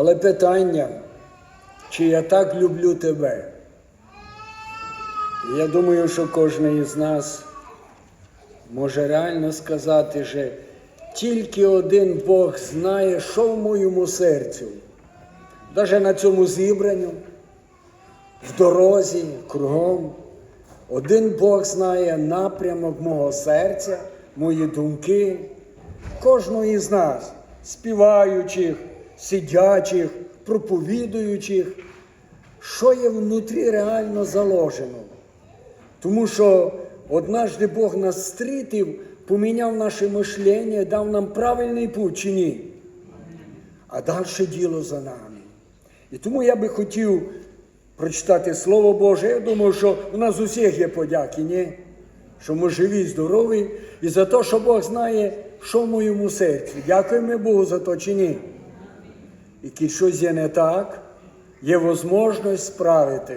Але питання, чи я так люблю тебе? Я думаю, що кожен із нас може реально сказати, що тільки один Бог знає, що в моєму серцю. Навіть на цьому зібранню, в дорозі, кругом. Один Бог знає напрямок мого серця, мої думки, кожного із нас, співаючих, сидячих, проповідуючих, що є внутрі реально заложено. Тому що однажды Бог нас стрітив, поміняв наше мишлення, дав нам правильний путь чи ні. А далі діло за нами. І тому я би хотів прочитати Слово Боже. Я думаю, що у нас усіх є подяки, ні? Що ми живі, здорові, і за те, що Бог знає, що в моєму серці. Дякуємо Богу за то чи ні. І коли щось є не так, є можливість справити.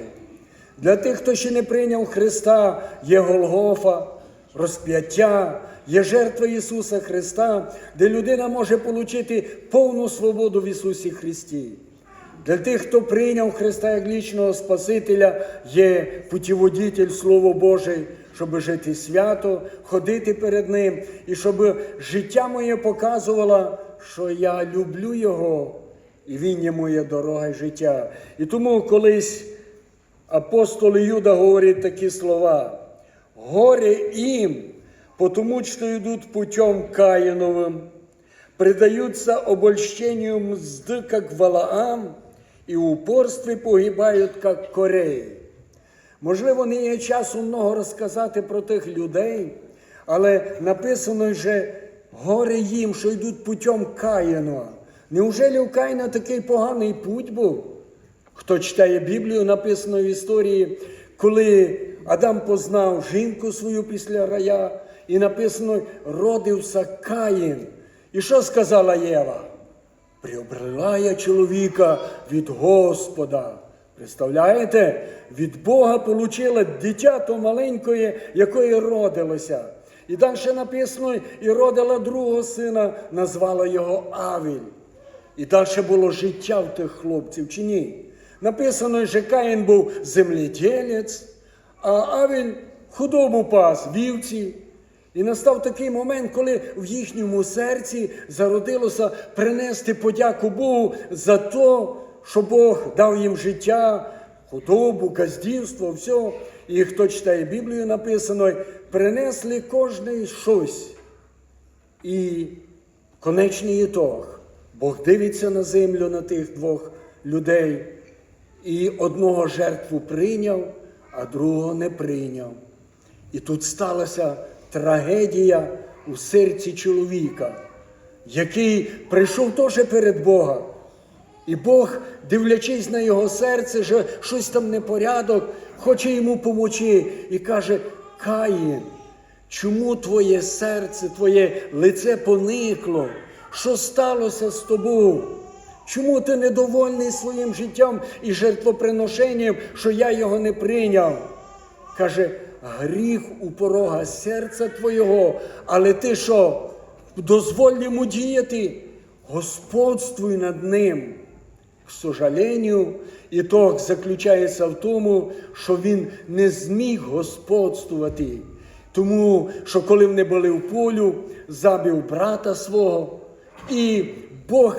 Для тих, хто ще не прийняв Христа, є Голгофа, розп'яття, є жертва Ісуса Христа, де людина може отримати повну свободу в Ісусі Христі. Для тих, хто прийняв Христа як лічного Спасителя, є путіводитель Слово Боже, щоб жити свято, ходити перед Ним, і щоб життя моє показувало, що я люблю Його, і Він є моя дорога і життя. І тому колись апостол Юда говорить такі слова: горе им, потому что идут путем Каиновым, предаются обольщению мзды, как Валаам, і упорстві погибають, як Кореї. Можливо, не є часу много розказати про тих людей, але написано вже горе їм, що йдуть путем Каїна. Неужели у Каїна такий поганий путь був? Хто читає Біблію, написано в історії, коли Адам познав жінку свою після рая, і написано, родився Каїн. І що сказала Єва? Приобрела я чоловіка від Господа. Представляєте? Від Бога получила дитя то маленької, якої родилося. І далі написано, і родила другого сина, назвала його Авіль. І далі було життя в тих хлопців, чи ні? Написано, що Каїн був земледілець, а Авіль худобу пас, вівці. І настав такий момент, коли в їхньому серці зародилося принести подяку Богу за те, що Бог дав їм життя, худобу, газдівство, все. І хто читає Біблію, написано, принесли кожний щось. І конечний ітог. Бог дивиться на землю на тих двох людей. І одного жертву прийняв, а другого не прийняв. І тут сталася трагедія у серці чоловіка, який прийшов теж перед Бога. І Бог, дивлячись на його серце, що щось там непорядок, хоче йому помочи і каже: Каїн, чому твоє серце, твоє лице поникло? Що сталося з тобою? Чому ти недовольний своїм життям і жертвоприношенням, що я його не прийняв? Каже, гріх у порога серця твого, але ти що, дозволь йому діяти, господствуй над ним. К сожалению, ітог заключається в тому, що він не зміг господствувати. Тому що коли вони були в полю, забив брата свого, і Бог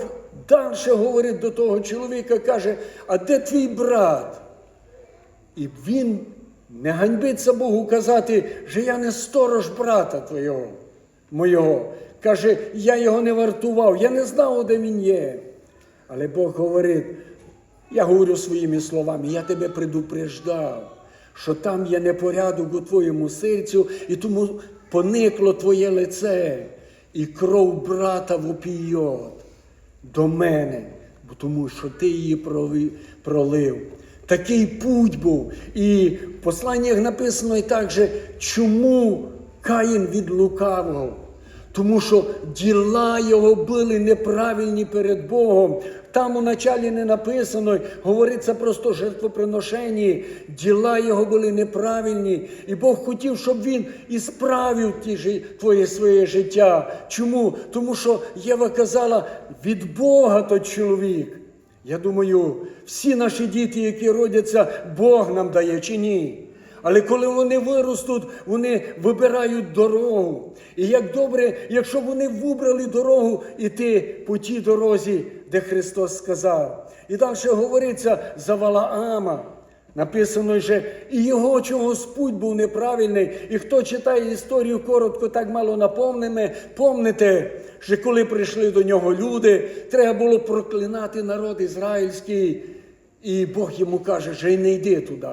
далі говорить до того чоловіка, каже, а де твій брат? І він не ганьбиться Богу казати, що я не сторож брата твого, моєго. Каже, я його не вартував, я не знав, де він є. Але Бог говорить, я говорю своїми словами, я тебе предупреждав, що там є непорядок у твоєму серцю, і тому поникло твоє лице, і кров брата вопійот до мене, тому що ти її пролив. Такий путь був. І в посланнях написано і так же, чому Каїн від лукавого? Тому що діла його були неправильні перед Богом. Там у началі не написано, говориться просто жертвоприношенні. Діла його були неправильні. І Бог хотів, щоб він ісправив ті жи- твоє своє життя. Чому? Тому що Єва казала, від Бога то чоловік. Я думаю, всі наші діти, які родяться, Бог нам дає чи ні. Але коли вони виростуть, вони вибирають дорогу. І як добре, якщо вони вибрали дорогу іти по тій дорозі, де Христос сказав. І далі говориться за Валаама. Написано що і його чогось путь був неправильний. І хто читає історію коротко, так мало наповнене, помните, що коли прийшли до нього люди, треба було проклинати народ ізраїльський. І Бог йому каже, що й не йди туди.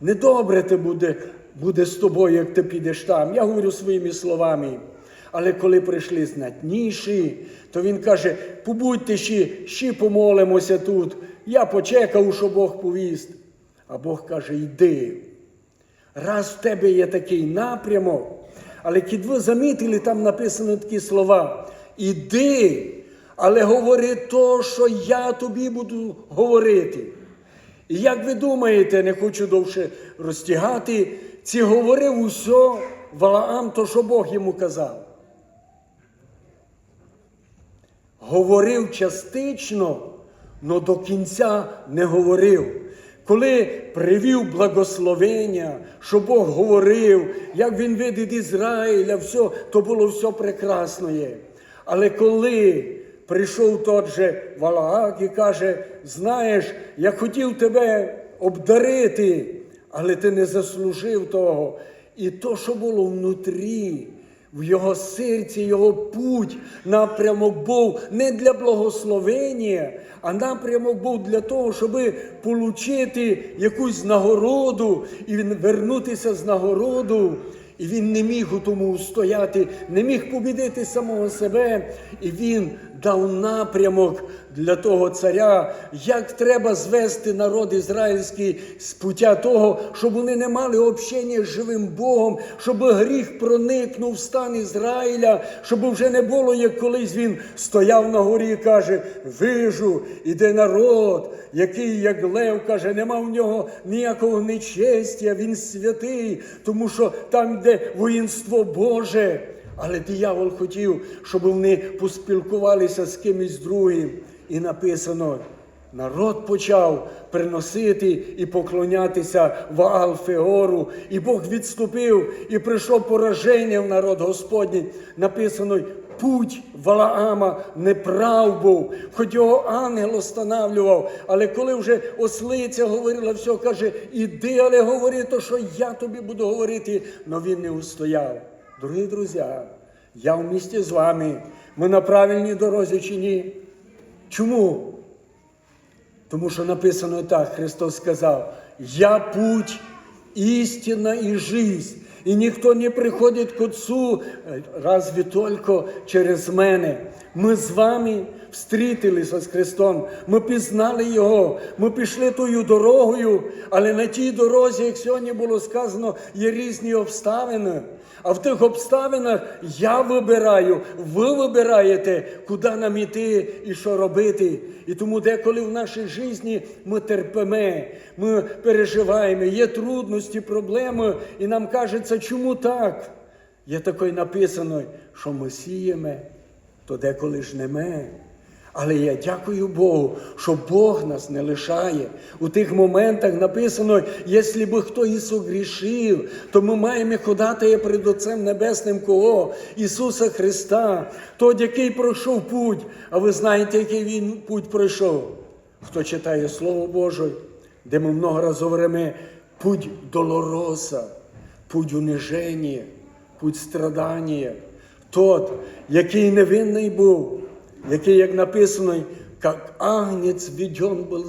Недобре те буде, буде з тобою, як ти підеш там. Я говорю своїми словами. Але коли прийшли знатніші, то він каже: побудьте ще, ще помолимося тут. Я почекав, що Бог повість. А Бог каже: йди. Раз в тебе є такий напрямок, але кід ви замітили, там написано такі слова: іди, але говори то, що я тобі буду говорити. І як ви думаєте, не хочу довше розтягати, ці говорив усе Валаам, то що Бог йому казав. Говорив частично, але до кінця не говорив. Коли привів благословення, що Бог говорив, як він видить Ізраїля, все, то було все прекрасно є. Але коли прийшов тот же Валаак і каже: знаєш, я хотів тебе обдарити, але ти не заслужив того. І то, що було внутрі, в його серці, його путь, напрямок був не для благословення, а напрямок був для того, щоб отримати якусь нагороду і вернутися з нагороду. І він не міг у тому устояти, не міг побідити самого себе. І він дав напрямок для того царя, як треба звести народ ізраїльський з пуття того, щоб вони не мали общення з живим Богом, щоб гріх проникнув в стан Ізраїля, щоб вже не було, як колись він стояв на горі і каже: Вижу, іде народ, який, як лев, каже, нема в нього ніякого нечестя, він святий, тому що там, де воїнство Боже. Але диявол хотів, щоб вони поспілкувалися з кимось другим. І написано: народ почав приносити і поклонятися Ваал Феору, і Бог відступив, і прийшло пораження в народ Господній. Написано, путь Валаама неправ був, хоч його ангел останавлював. Але коли вже ослиця говорила, все каже, іди, але говори то, що я тобі буду говорити, але він не устояв. Дорогі друзі, я в місті з вами. Ми на правильній дорозі чи ні? Чому? Тому що написано так, Христос сказав: Я путь, істина і жизнь. І ніхто не приходить к Отцу, разве тільки через мене. Ми з вами встрітилися з Христом, ми пізнали Його, ми пішли тою дорогою, але на тій дорозі, як сьогодні було сказано, є різні обставини. А в тих обставинах я вибираю, ви вибираєте, куди нам іти і що робити. І тому деколи в нашій житті ми терпимо, ми переживаємо, є трудності, проблеми, і нам кажеться, чому так? Є таке написано, що ми сіємо, то деколи жнеме. Але я дякую Богу, що Бог нас не лишає. У тих моментах написано, якщо би хто і согрішив, то ми маємо ходати перед Отцем Небесним кого? Ісуса Христа, той, який пройшов путь. А ви знаєте, який він путь пройшов? Хто читає Слово Боже, де ми много разів говоримо, путь долороса, путь униження, путь страдання. Тот, який невинний був який, як написано, як агнець відьон був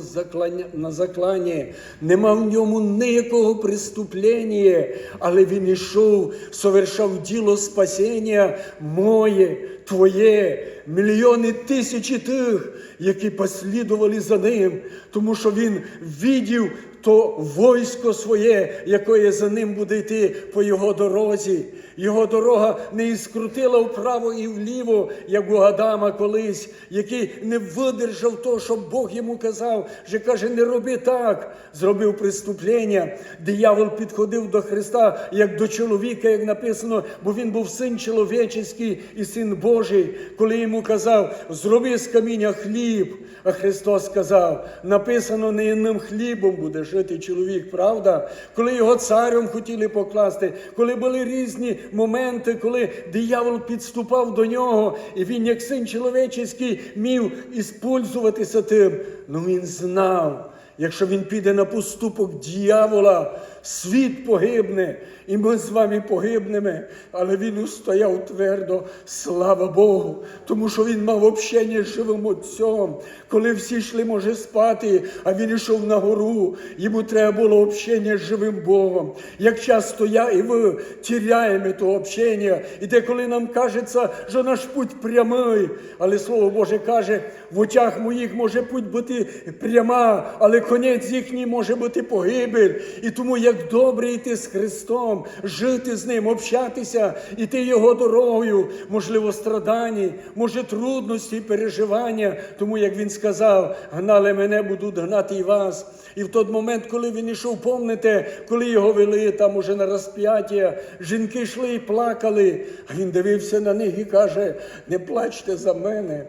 на заклання, нема в ньому ніякого преступлення, але він ішов, совершав діло спасіння моє, Твоє, мільйони тисячі тих, які послідували за ним, тому що він відів то войсько своє, яке за ним буде йти по його дорозі. Його дорога не іскрутила вправо і вліво, як у Адама колись, який не видержав того, що Бог йому казав, що каже, не роби так, зробив преступлення. Диявол підходив до Христа як до чоловіка, як написано, бо він був син чоловічий і син Божий, коли йому казав, зроби з каміння хліб. А Христос сказав, написано, не одним хлібом буде жити чоловік, правда? Коли його царем хотіли покласти, коли були різні моменти, коли диявол підступав до нього, і він, як син чоловічий, міг іспользуватися тим, ну він знав. Якщо він піде на поступок дьявола, світ погибне, і ми з вами погибнемо. Але він устояв твердо, слава Богу, тому що він мав общення з живим Отцем. Коли всі йшли, може, спати, а він йшов на гору, йому треба було общення з живим Богом. Як часто я і ви тіряємо то общення, і деколи нам кажеться, що наш путь прямий, але Слово Боже каже, в очах моїх може путь бути пряма, але конець їхній може бути погибель. І тому як добре йти з Христом, жити з Ним, общатися, іти Його дорогою, можливо, страдані, може трудності, переживання. Тому, як він сказав, гнали мене, будуть гнати і вас. І в той момент, коли він йшов, помните, коли його вели там уже на розп'яття, жінки йшли і плакали, а він дивився на них і каже: не плачте за мене.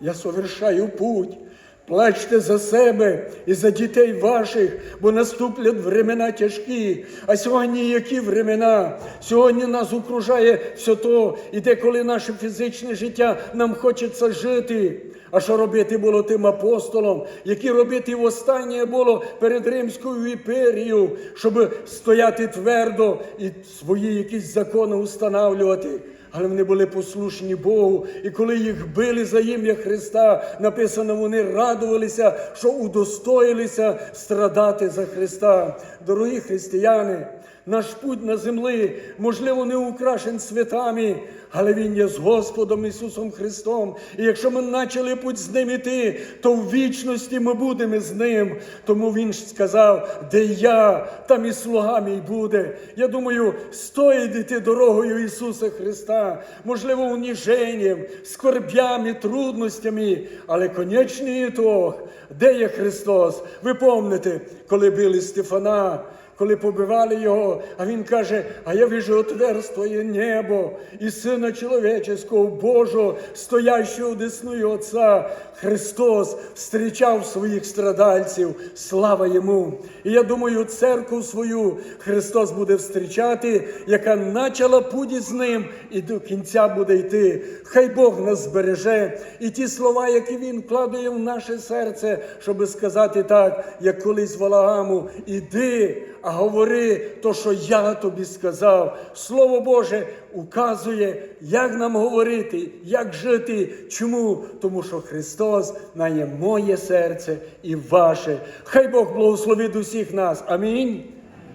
Я совершаю путь. Плачте за себе і за дітей ваших, бо наступлять времена тяжкі. А сьогодні які времена? Сьогодні нас окружає все то, і деколи наше фізичне життя нам хочеться жити. А що робити було тим апостолом, які робити востаннє було перед Римською імперією, щоб стояти твердо і свої якісь закони устанавлювати. Але вони були послушні Богу. І коли їх били за ім'я Христа, написано, вони радувалися, що удостоїлися страдати за Христа. Дорогі християни, наш путь на землі, можливо, не украшен святами, але Він є з Господом Ісусом Христом. І якщо ми почали путь з ним іти, то в вічності ми будемо з ним. Тому Він сказав, де я, там і слуга мій буде. Я думаю, стоїть йти дорогою Ісуса Христа, можливо, уніженням, скорбями, трудностями, але конечний ітог, де є Христос? Ви помните, коли били Стефана, коли побивали його, а він каже: А я вижу отверстує небо і Сина Чоловіческого Божого, стоящого десною Отця. Христос встрічав своїх страдальців. Слава йому! І я думаю, церкву свою Христос буде встрічати, яка почала путь з ним і до кінця буде йти. Хай Бог нас збереже. І ті слова, які Він вкладає в наше серце, щоб сказати так, як колись Валагаму, іди, а говори то, що я тобі сказав. Слово Боже указує, як нам говорити, як жити. Чому? Тому що Христос має моє серце і ваше. Хай Бог благословить усіх нас. Амінь.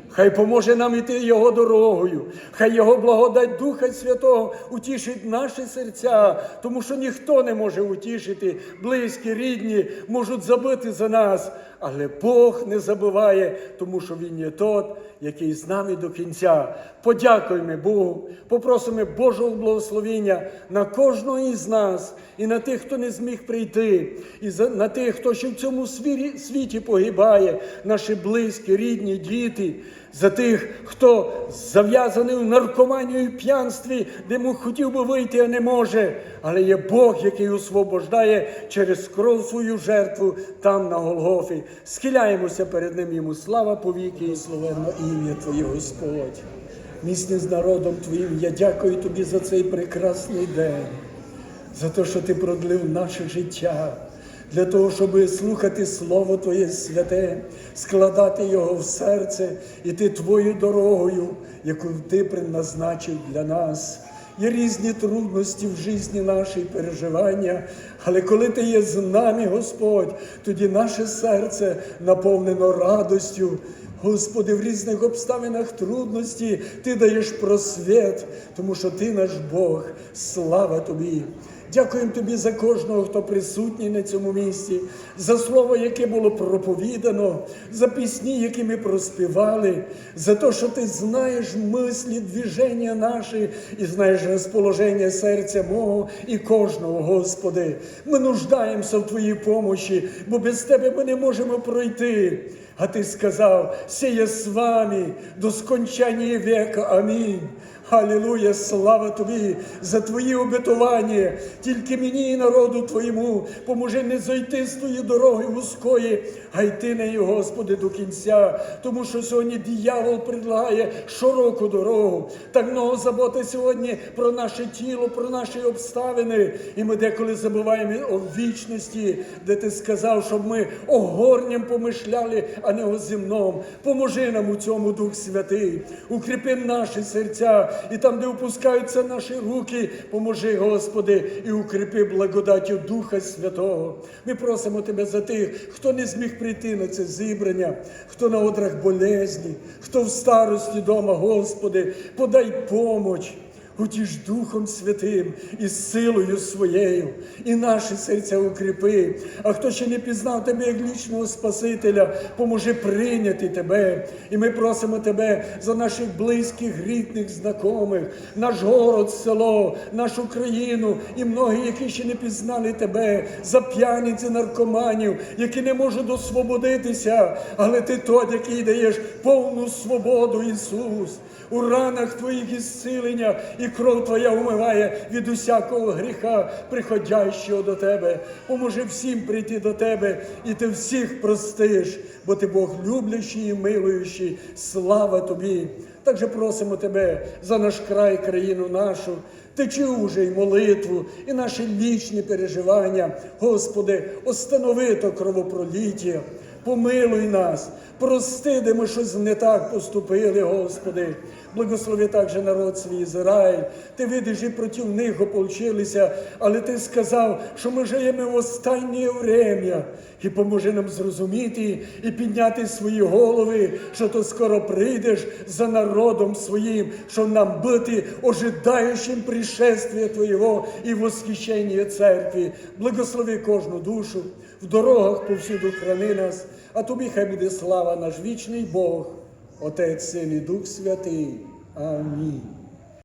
Хай поможе нам іти Його дорогою, хай Його благодать Духа Святого утішить наші серця, тому що ніхто не може утішити, близькі, рідні можуть забити за нас, але Бог не забуває, тому що Він є тот, який з нами до кінця. Подякуємо Богу, попросимо Божого благословення на кожного із нас і на тих, хто не зміг прийти, і на тих, хто ще в цьому світі погибає, наші близькі, рідні, діти, за тих, хто зав'язаний в наркоманію і п'янстві, де му хотів би вийти, а не може. Але є Бог, який освобождає через кров свою жертву там на Голгофі. Схиляємося перед ним йому. Слава повіки і словенно ім'я Твоє, Господь. Місні з народом Твоїм, я дякую Тобі за цей прекрасний день, за те, що Ти продлив наше життя, для того, щоб слухати Слово Твоє святе, складати його в серце, іти Твою дорогою, яку Ти предназначив для нас. Є різні трудності в житті нашій переживання, але коли ти є з нами, Господь, тоді наше серце наповнено радостю. Господи, в різних обставинах трудності Ти даєш просвіт, тому що Ти наш Бог. Слава Тобі! Дякуємо Тобі за кожного, хто присутній на цьому місці, за слово, яке було проповідано, за пісні, які ми проспівали, за те, що ти знаєш мислі, движення наші і знаєш розположення серця мого і кожного, Господи. Ми нуждаємося в Твоїй помощі, бо без Тебе ми не можемо пройти. А Ти сказав, сіє з вами до скончання века. Амінь. Алілуя, слава тобі за твої обетування. Тільки мені і народу твоєму поможи не зайти з твоєї дороги вузької, а йти нею, Господи, до кінця. Тому що сьогодні диявол предлагає широку дорогу. Так много заботи сьогодні про наше тіло, про наші обставини. І ми деколи забуваємо о вічності, де ти сказав, щоб ми о горнім помишляли, а не о земному. Поможи нам у цьому Дух Святий. Укріпи наші серця і там, де опускаються наші руки, поможи, Господи, і укріпи благодаттю Духа Святого. Ми просимо Тебе за тих, хто не зміг прийти на це зібрання, хто на одрах болезні, хто в старості дома, Господи, подай помощ. Утіж Духом Святим і силою своєю, і наші серця укріпи. А хто ще не пізнав тебе як лічного Спасителя, поможи прийняти тебе. І ми просимо тебе за наших близьких, рідних, знайомих, наш город, село, нашу країну і многі, які ще не пізнали тебе, за п'яниці, наркоманів, які не можуть освободитися, але ти той, який даєш повну свободу, Ісус. У ранах Твоїх ісцілення і кров Твоя умиває від усякого гріха, приходящого до Тебе. Поможи всім прийти до Тебе, і Ти всіх простиш, бо Ти Бог люблячий і милуючий. Слава Тобі! Також просимо Тебе за наш край, країну нашу. Ти чув уже і молитву, і наші лічні переживання. Господи, останови то кровопроліття. Помилуй нас, прости, де ми щось не так поступили, Господи. Благослови також народ свій Ізраїль. Ти видиш, і проти них ополчилися, але ти сказав, що ми живемо в останнє время. І поможи нам зрозуміти і підняти свої голови, що то скоро прийдеш за народом своїм, щоб нам бути ожидаючим пришествия Твоєго і восхищення церкви. Благослови кожну душу в дорогах повсюду храни нас, а тобі хай буде слава наш вічний Бог, Отець, Син і Дух Святий. Амінь.